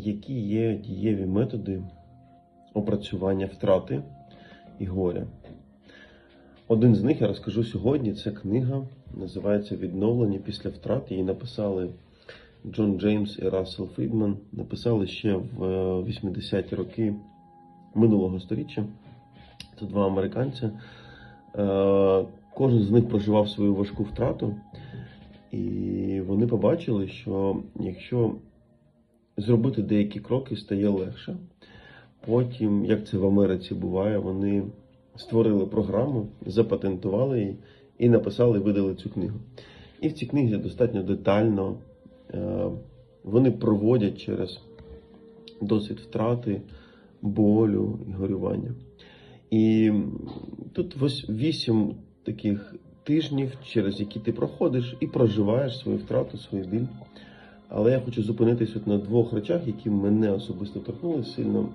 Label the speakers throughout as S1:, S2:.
S1: які є дієві методи опрацювання втрати і горя. Один з них я розкажу сьогодні. Це книга, називається Відновлення після втрат. Її написали Джон Джеймс і Рассел Фрідман. Написали ще в е, 80-ті роки минулого століття. Це два американці. Е, Кожен з них проживав свою важку втрату, і вони побачили, що якщо зробити деякі кроки, стає легше. Потім, як це в Америці буває, вони створили програму, запатентували її і написали, видали цю книгу. І в цій книзі достатньо детально е, вони проводять через досвід втрати, болю і горювання. І тут вісім таких тижнів, через які ти проходиш і проживаєш свою втрату, свій біль. Але я хочу зупинитись от на двох речах, які мене особисто торкнули сильно.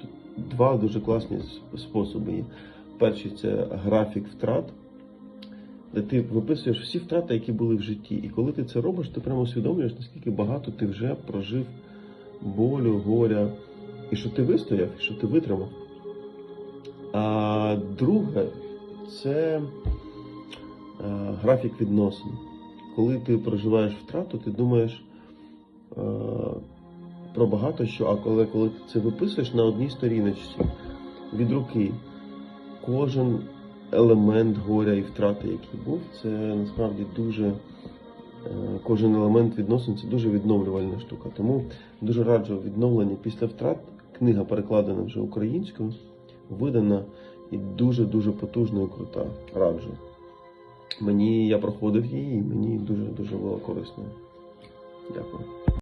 S1: Тут два дуже класні способи є. Перший це графік втрат, де ти виписуєш всі втрати, які були в житті. І коли ти це робиш, ти прямо усвідомлюєш, наскільки багато ти вже прожив болю, горя, і що ти вистояв, і що ти витримав. А друге це е, графік відносин. Коли ти проживаєш втрату, ти думаєш про багато що, а коли, коли ти це виписуєш на одній сторіночці від руки, кожен елемент горя і втрати, який був, це насправді дуже. е, Кожен елемент відносин це дуже відновлювальна штука. Тому дуже раджу відновлення після втрат. Книга перекладена вже українською, видана і дуже дуже потужна і крута. Раджу. Мені я проходив її, і мені дуже дуже було корисно. Дякую.